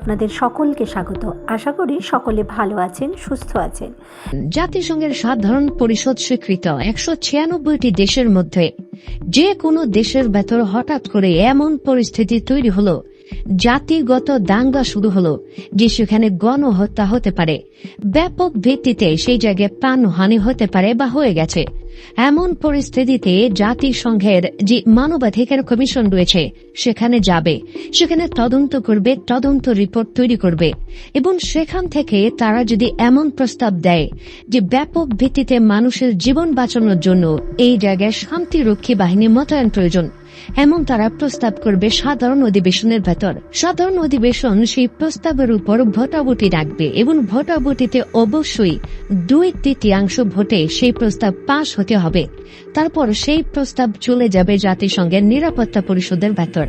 আপনাদের সকলকে স্বাগত। আশা করি সকলে ভালো আছেন, সুস্থ আছেন। জাতিসংঘের সাধারণ পরিষদ স্বীকৃত একশো ছিয়ানব্বইটি দেশের মধ্যে যে কোনো দেশের ভেতর হঠাৎ করে এমন পরিস্থিতি তৈরি হলো, জাতিগত দাঙ্গা শুরু হলো, যে সেখানে গণহত্যা হতে পারে। ব্যাপক ভিত্তিতে সেই জায়গায় প্রাণহানি হতে পারে বা হয়ে গেছে। এমন পরিস্থিতিতে জাতিসংঘের যে মানবাধিকার কমিশন রয়েছে, সেখানে যাবে। সেখানে তদন্ত করবে, তদন্ত রিপোর্ট তৈরি করবে। এবং সেখান থেকে তারা যদি এমন প্রস্তাব দেয় যে ব্যাপক ভিত্তিতে মানুষের জীবন বাঁচানোর জন্য এই জায়গায় শান্তিরক্ষী বাহিনী মোতায়েন প্রয়োজন এমন তারা প্রস্তাব করবে সাধারণ অধিবেশনের ভেতর। সাধারণ অধিবেশন সেই প্রস্তাবের উপর ভোটাভুটি রাখবে এবং ভোটাভুটিতে অবশ্যই দুই তৃতীয়াংশ ভোটে সেই প্রস্তাব পাশ হতে হবে। তারপর সেই প্রস্তাব চলে যাবে জাতিসংঘের নিরাপত্তা পরিষদের ভেতর,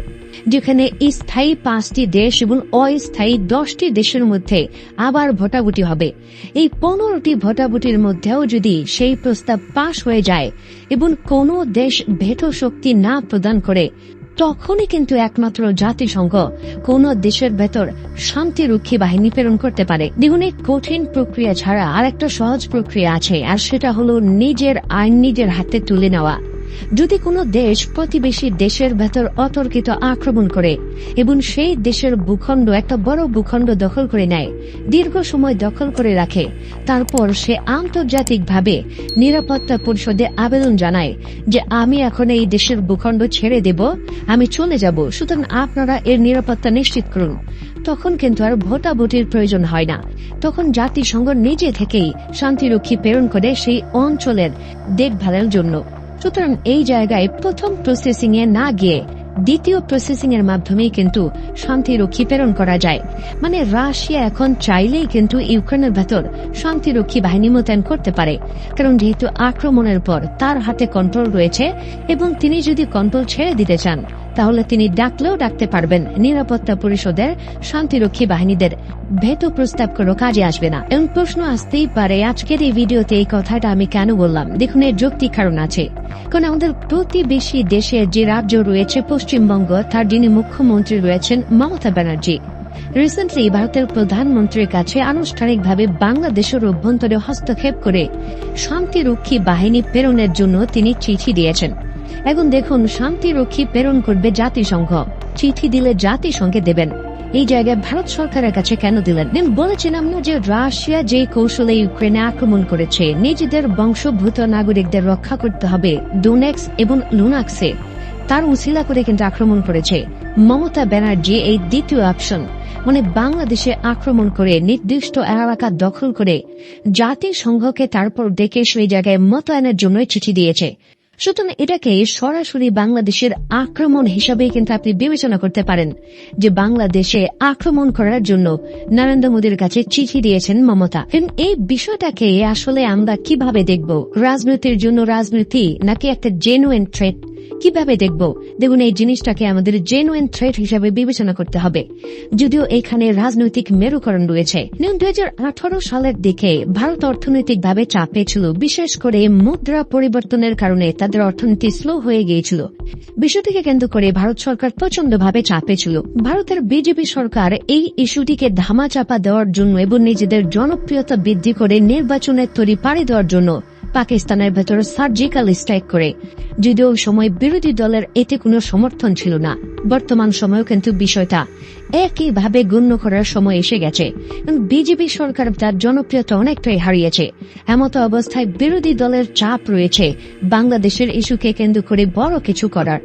যেখানে স্থায়ী পাঁচটি দেশ এবং অস্থায়ী দশটি দেশের মধ্যে আবার ভোটাভুটি হবে। এই পনেরোটি ভোটাভুটির মধ্যেও যদি সেই প্রস্তাব পাশ হয়ে যায় এবং কোনো দেশ ভেটো শক্তি না প্রদান করে, তখনই কিন্তু একমাত্র জাতিসংঘ কোন দেশের ভেতর শান্তিরক্ষী বাহিনী প্রেরণ করতে পারে। দেখুন কঠিন প্রক্রিয়া ছাড়া আর একটা সহজ প্রক্রিয়া আছে, আর সেটা হলো নিজের আইন নিজের হাতে তুলে নেওয়া। যদি কোনো দেশ প্রতিবেশী দেশের ভেতর অতর্কিত আক্রমণ করে এবং সেই দেশের ভূখণ্ড একটা বড় ভূখণ্ড দখল করে নেয়, দীর্ঘ সময় দখল করে রাখে, তারপর সে আন্তর্জাতিকভাবে নিরাপত্তা পরিষদে আবেদন জানায় যে, আমি এখন এই দেশের ভূখণ্ড ছেড়ে দেব, আমি চলে যাব, সুতরাং আপনারা এর নিরাপত্তা নিশ্চিত করুন। তখন কিন্তু আর ভোটাভুটির প্রয়োজন হয় না। তখন জাতিসংঘ নিজে থেকেই শান্তিরক্ষী প্রেরণ করে সেই অঞ্চলের দেখভালের জন্য। সুতরাং এই জায়গায় প্রথম প্রসেসিং এ না গিয়ে দ্বিতীয় প্রসেসিং এর মাধ্যমেই কিন্তু শান্তিরক্ষী প্রেরণ করা যায়। মানে রাশিয়া এখন চাইলেই কিন্তু ইউক্রেনের ভেতর শান্তিরক্ষী বাহিনী মোতায়েন করতে পারে। কারণ যেহেতু আক্রমণের পর তার হাতে কন্ট্রোল রয়েছে এবং তিনি যদি কন্ট্রোল ছেড়ে দিতে চান তাহলে তিনি ডাকলেও ডাকতে পারবেন। নিরাপত্তা পরিষদের শান্তিরক্ষী বাহিনীদের। ভেটো প্রস্তাব কোনো কাজে আসবে না। এবং প্রশ্ন আসতেই পারে, আজকের এই ভিডিওতে এই কথাটা আমি কেন বললাম? দেখুন, এর যৌক্তিক কারণ আছে। কারণ আমাদের প্রতিবেশী দেশে যে রাজ্য রয়েছে, পশ্চিমবঙ্গ, তার যিনি মুখ্যমন্ত্রী রয়েছেন, মমতা ব্যানার্জী। রিসেন্টলি ভারতের প্রধানমন্ত্রীর কাছে আনুষ্ঠানিকভাবে বাংলাদেশের অভ্যন্তরে হস্তক্ষেপ করে শান্তিরক্ষী বাহিনী প্রেরণের জন্য তিনি চিঠি দিয়েছেন। এখন দেখুন শান্তিরক্ষী প্রেরণ করবে জাতিসংঘ। চিঠি দিলে জাতিসংঘে দেবেন। এই জায়গায় ভারত সরকারের কাছে কেন দিলেন? দিন বলেছিলাম না যে রাশিয়া যে কৌশলে ইউক্রেনে আক্রমণ করেছে, নিজেদের বংশভূত নাগরিকদের রক্ষা করতে হবে ডোনেক্স এবং লুনাক্সে। তার উসিলা করে কিন্তু আক্রমণ করেছে মমতা ব্যানার্জি এই দ্বিতীয় অপশন। মানে বাংলাদেশে আক্রমণ করে, নির্দিষ্ট এলাকা দখল করে, জাতিসংঘকে তারপর ডেকে সেই জায়গায় মোতায়েনের জন্য চিঠি দিয়েছে। সুতরাং এটাকে সরাসরি বাংলাদেশের আক্রমণ হিসাবে কিন্তু আপনি বিবেচনা করতে পারেন যে বাংলাদেশে আক্রমণ করার জন্য নরেন্দ্র মোদীর কাছে চিঠি দিয়েছেন মমতা। এই বিষয়টাকে আসলে আমরা কীভাবে দেখব? রাজনীতির জন্য রাজনীতি নাকি একটা জেনুইন থ্রেট কীভাবে দেখব? দেখুন, এই জিনিসটাকে আমাদের জেনুইন থ্রেট হিসাবে বিবেচনা করতে হবে। যদিও এখানে রাজনৈতিক মেরুকরণ রয়েছে। দুই সালের দিকে ভারত অর্থনৈতিকভাবে চাপে ছিল, বিশেষ করে মুদ্রা পরিবর্তনের কারণে তাদের অর্থনীতি স্লো হয়ে গিয়েছিল। বিষয়টিকে কেন্দ্র করে ভারত সরকার প্রচন্ডভাবে চাপে ছিল। ভারতের বিজেপি সরকার এই ইস্যুটিকে ধামাচাপা দেওয়ার জন্য এবং নিজেদের জনপ্রিয়তা বৃদ্ধি করে নির্বাচনের তৈরি পাড়ি দেওয়ার জন্য পাকিস্তানের ভেতর সার্জিক্যাল স্ট্রাইক করে। যদিও সময় বিরোধী দলের এতে কোনো সমর্থন ছিল না। বর্তমান সময়ও কিন্তু বিষয়টা একইভাবে গণ্য করার সময় এসে গেছে। বিজেপি সরকার তার জনপ্রিয়তা অনেকটাই হারিয়েছে। এমতো অবস্থায় বিরোধী দলের চাপ রয়েছে। বাংলাদেশের ইস্যুকে কেন্দ্র করে বড় কিছু করার।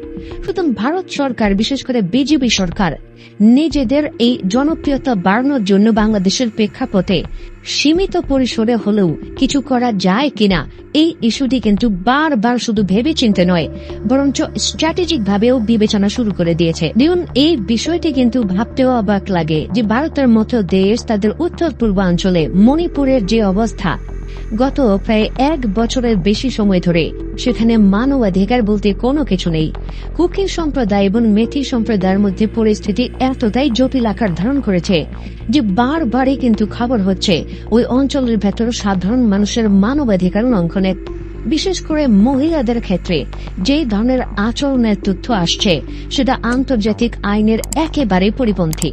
সুতরাং ভারত সরকার, বিশেষ করে বিজেপি সরকার, নিজেদের এই জনপ্রিয়তা বাড়ানোর জন্য বাংলাদেশের প্রেক্ষাপটে সীমিত পরিসরে হলেও কিছু করা যায় কিনা, এই ইস্যুটি কিন্তু বারবার শুধু ভেবে চিনতে নয়, বরঞ্চ স্ট্র্যাটেজিক ভাবেও বিবেচনা শুরু করে দিয়েছে। দেখুন, এই বিষয়টি কিন্তু ভাবতেও অবাক লাগে যে ভারতের মতো দেশ তাদের উত্তর পূর্বাঞ্চলে মণিপুরের যে অবস্থা গত প্রায় এক বছরের বেশি সময় ধরে সেখানে মানবাধিকার বলতে কোনো কিছু নেই। কুকি সম্প্রদায় এবং মেথি সম্প্রদায়ের মধ্যে পরিস্থিতি এতটাই জটিল আকার ধারণ করেছে যে বারবারই কিন্তু খবর হচ্ছে ওই অঞ্চলের ভেতর সাধারণ মানুষের মানবাধিকার লঙ্ঘনের বিশেষ করে মহিলাদের ক্ষেত্রে যে ধরনের আচরণের তথ্য আসছে, সেটা আন্তর্জাতিক আইনের একেবারে পরিপন্থী।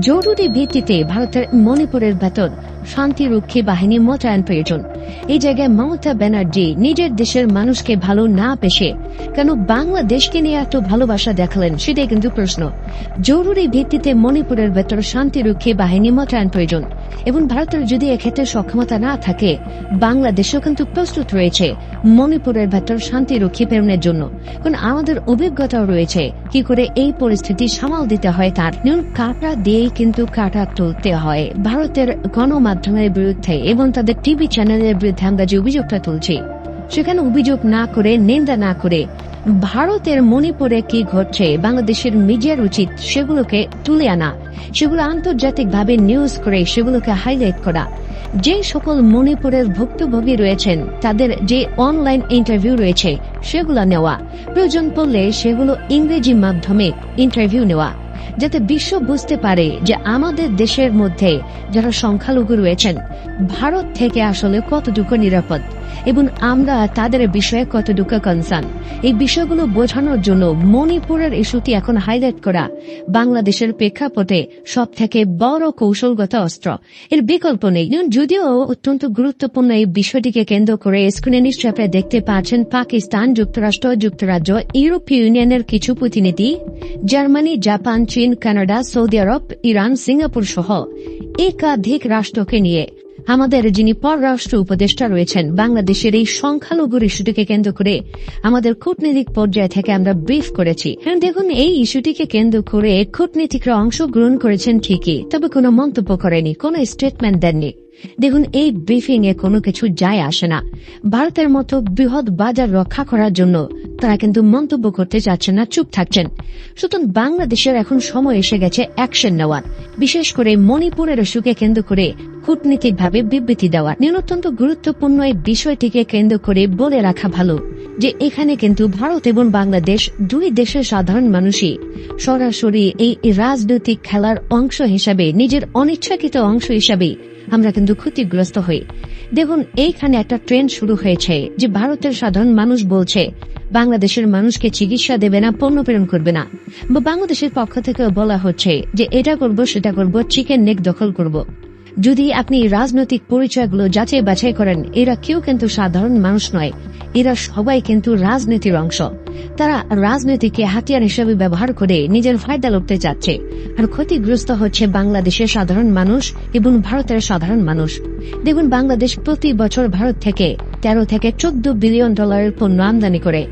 জরুরি ভিত্তিতে ভারতের মণিপুরের ভেতর শান্তিরক্ষী বাহিনী মোতায়েন প্রয়োজন এই জায়গায় মমতা ব্যানার্জি নিজের দেশের মানুষকে ভালো না পেশে। কেন বাংলাদেশকে নিয়ে এত ভালোবাসা দেখালেন, সেটাই কিন্তু প্রশ্ন। জরুরি ভিত্তিতে মণিপুরের ভেতর শান্তিরক্ষী বাহিনী মোতায়েন প্রয়োজন এবং ভারতের যদি এক্ষেত্রে সক্ষমতা না থাকে, বাংলাদেশও কিন্তু প্রস্তুত রয়েছে মণিপুরের ভেতর শান্তিরক্ষী প্রেরণের জন্য। কারণ আমাদের অভিজ্ঞতাও রয়েছে কি করে এই পরিস্থিতি সামাল দিতে হয় তার। নিয়ম কাটা দিয়েই কিন্তু কাটা তুলতে হয়। ভারতের গণমাধ্যমের বিরুদ্ধে এবং তাদের টিভি চ্যানেলের বিরুদ্ধে আমরা যে অভিযোগটা তুলছি, সেখানে অভিযোগ না করে, নিন্দা না করে ভারতের মণিপুরে কি ঘটছে? বাংলাদেশের মিডিয়ার উচিত সেগুলোকে তুলে আনা। সেগুলো আন্তর্জাতিকভাবে নিউজ করে সেগুলোকে হাইলাইট করা। যে সকল মণিপুরের ভুক্তভোগী রয়েছেন, তাদের যে অনলাইন ইন্টারভিউ রয়েছে, সেগুলো নেওয়া। প্রয়োজন পড়লে সেগুলো ইংরেজি মাধ্যমে ইন্টারভিউ নেওয়া। যাতে বিশ্ব বুঝতে পারে যে আমাদের দেশের মধ্যে যারা সংখ্যালঘু রয়েছেন, ভারত থেকে আসলে কতটুকু নিরাপদ। এবং আমরা তাদের বিষয়ে কতটুকু কনসার্ন এই বিষয়গুলো বোঝানোর জন্য মণিপুরের ইস্যুটি এখন হাইলাইট করা বাংলাদেশের প্রেক্ষাপটে সব থেকে বড় কৌশলগত অস্ত্র। এর বিকল্প নেই। যদিও অত্যন্ত গুরুত্বপূর্ণ এই বিষয়টিকে কেন্দ্র করে স্ক্রিনে নিশ্চয় দেখতে পাচ্ছেন পাকিস্তান যুক্তরাষ্ট্র, যুক্তরাজ্য ইউরোপীয় ইউনিয়নের কিছু প্রতিনিধি, জার্মানি, জাপান, চীন, কানাডা, সৌদি আরব, ইরান, সিঙ্গাপুর সহ একাধিক রাষ্ট্রকে নিয়ে। আমাদের যিনি পররাষ্ট্র উপদেষ্টা রয়েছেন বাংলাদেশের এই সংখ্যালঘুর ইস্যুটিকে কেন্দ্র করে আমাদের কূটনৈতিক পর্যায় থেকে আমরা ব্রিফ করেছি। হ্যাঁ, দেখুন এই ইস্যুটিকে কেন্দ্র করে কূটনীতিকরা অংশগ্রহণ করেছেন ঠিকই তবে কোনো মন্তব্য করেনি কোনো স্টেটমেন্ট দেননি। দেখুন এই ব্রিফিং এ কোনো কিছু যায় আসে না। ভারতের মতো বৃহৎ বাজার রক্ষা করার জন্য তারা কিন্তু মন্তব্য করতে চাচ্ছেন না, চুপ থাকছেন। সুতরাং বাংলাদেশের এখন সময় এসে গেছে অ্যাকশন নেওয়ার। বিশেষ করে মণিপুরের ইস্যুকে কেন্দ্র করে কূটনীতিকভাবে বিবৃতি দেওয়া। অত্যন্ত গুরুত্বপূর্ণ এই বিষয়টিকে কেন্দ্র করে বলে রাখা ভালো যে এখানে কিন্তু ভারত এবং বাংলাদেশ দুই দেশের সাধারণ মানুষই সরাসরি এই রাজনৈতিক খেলার অংশ হিসাবে, নিজের অনিচ্ছাকৃত অংশ হিসাবে আমরা কিন্তু ক্ষতিগ্রস্ত হই। দেখুন, এইখানে একটা ট্রেন্ড শুরু হয়েছে যে ভারতের সাধারণ মানুষ বলছে বাংলাদেশের মানুষকে চিকিৎসা দেবে না, পণ্য প্রেরণ করবে না। বা বাংলাদেশের পক্ষ থেকে বলা হচ্ছে যে এটা করব, সেটা করব, চিকেন নেক দখল করব। যদি আপনি রাজনৈতিক পরিচয়গুলো যাচাই বাছাই করেন, এরা কেউ কিন্তু সাধারণ মানুষ নয়। এরা সবাই কিন্তু রাজনীতির অংশ। তারা রাজনীতিকে হাতিয়ার হিসেবে ব্যবহার করে নিজের ফায়দা লড়তে চাচ্ছে। আর ক্ষতিগ্রস্ত হচ্ছে বাংলাদেশের সাধারণ মানুষ এবং ভারতের সাধারণ মানুষ। দেখুন, বাংলাদেশ প্রতি বছর ভারত থেকে তেরো থেকে চোদ্দ বিলিয়ন ডলারের পণ্য আমদানি করে।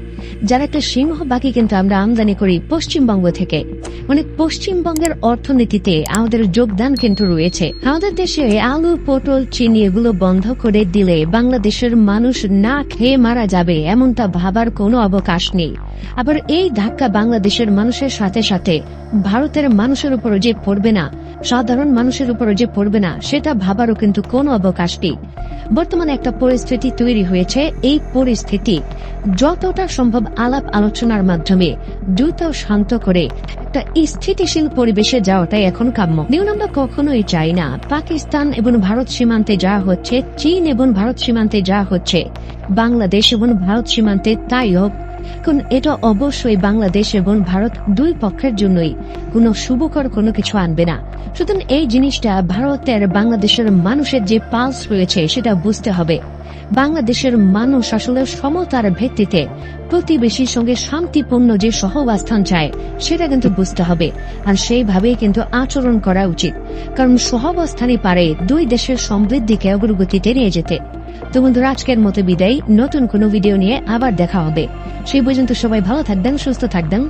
যার একটা সিংহ বাকি কিন্তু আমরা আমদানি করি পশ্চিমবঙ্গ থেকে। মানে পশ্চিমবঙ্গের অর্থনীতিতে আমাদের যোগদান কিন্তু রয়েছে। আমাদের দেশে আলু, পটল, চিনি এগুলো বন্ধ করে দিলে বাংলাদেশের মানুষ না খেয়ে মারা যাবে এমনটা ভাবার কোনো অবকাশ নেই। আবার এই ধাক্কা বাংলাদেশের মানুষের সাথে সাথে ভারতের মানুষের উপর যে পড়বে না, সাধারণ মানুষের উপর যে পড়বে না, সেটা ভাবারও কিন্তু কোনো অবকাশ নেই। বর্তমানে একটা পরিস্থিতি তৈরি হয়েছে। এই পরিস্থিতি যতটা আলাপ আলোচনার মাধ্যমে দ্রুত শান্ত করে একটা স্থিতিশীল পরিবেশে যাওয়াটাই এখন কাম্য। নিয়ম আমরা কখনোই চাই না। পাকিস্তান এবং ভারত সীমান্তে যা হচ্ছে, চীন এবং ভারত সীমান্তে যা হচ্ছে, বাংলাদেশ এবং ভারত সীমান্তে তাই হোক। কারণ এটা অবশ্যই বাংলাদেশ এবং ভারত দুই পক্ষের জন্যই। কোনো শুভকর কোনো কিছু আনবে না। সুতরাং এই জিনিসটা ভারতের বাংলাদেশের মানুষের যে পালস রয়েছে সেটা বুঝতে হবে। বাংলাদেশের মানুষ আসলে সমতার ভিত্তিতে প্রতিবেশীর সঙ্গে শান্তিপূর্ণ যে সহবাস্থান চায়, সেটা কিন্তু বুঝতে হবে। আর সেইভাবেই কিন্তু আচরণ করা উচিত। কারণ সহবাস্থানই পারে দুই দেশের সমৃদ্ধিকে অগ্রগতিতে নিয়ে যেতে। তো বন্ধুরা, আজকের মতো বিদায়। নতুন কোনো ভিডিও নিয়ে আবার দেখা হবে। সেই পর্যন্ত সবাই ভালো থাকবেন, সুস্থ থাকবেন।